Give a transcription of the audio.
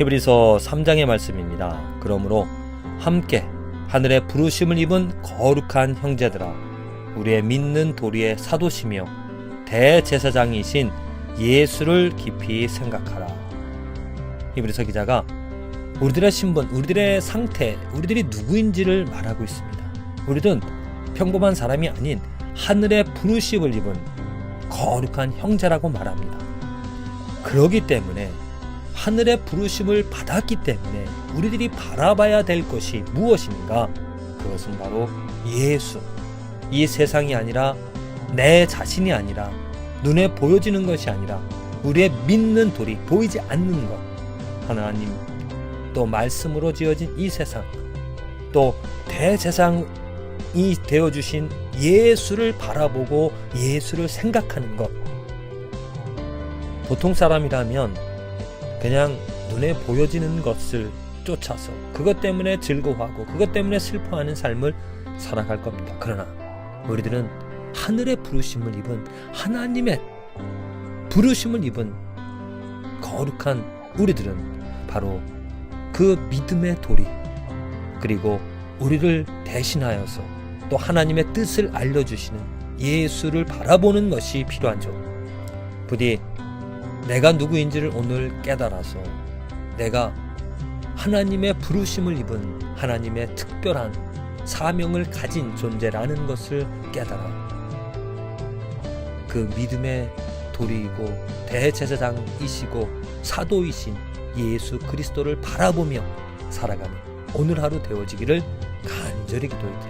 히브리서 3장의 말씀입니다. 그러므로 함께 하늘의 부르심을 입은 거룩한 형제들아 우리의 믿는 도리의 사도시며 대제사장이신 예수를 깊이 생각하라. 히브리서 기자가 우리들의 신분, 우리들의 상태, 우리들이 누구인지를 말하고 있습니다. 우리는 평범한 사람이 아닌 하늘의 부르심을 입은 거룩한 형제라고 말합니다. 그러기 때문에 하늘의 부르심을 받았기 때문에 우리들이 바라봐야 될 것이 무엇인가? 그것은 바로 예수. 이 세상이 아니라 내 자신이 아니라 눈에 보여지는 것이 아니라 우리의 믿는 돌이 보이지 않는 것. 하나님 또 말씀으로 지어진 이 세상 또 대제상이 되어 주신 예수를 바라보고 예수를 생각하는 것. 보통 사람이라면 그냥 눈에 보여지는 것을 쫓아서 그것 때문에 즐거워하고 그것 때문에 슬퍼하는 삶을 살아갈 겁니다. 그러나 우리들은 하늘의 부르심을 입은 하나님의 부르심을 입은 거룩한 우리들은 바로 그 믿음의 도리 그리고 우리를 대신하여서 또 하나님의 뜻을 알려주시는 예수를 바라보는 것이 필요하죠. 부디 내가 누구인지를 오늘 깨달아서 내가 하나님의 부르심을 입은 하나님의 특별한 사명을 가진 존재라는 것을 깨달아 그 믿음의 도리이고 대제사장이시고 사도이신 예수 그리스도를 바라보며 살아가는 오늘 하루 되어지기를 간절히 기도해 드립니다.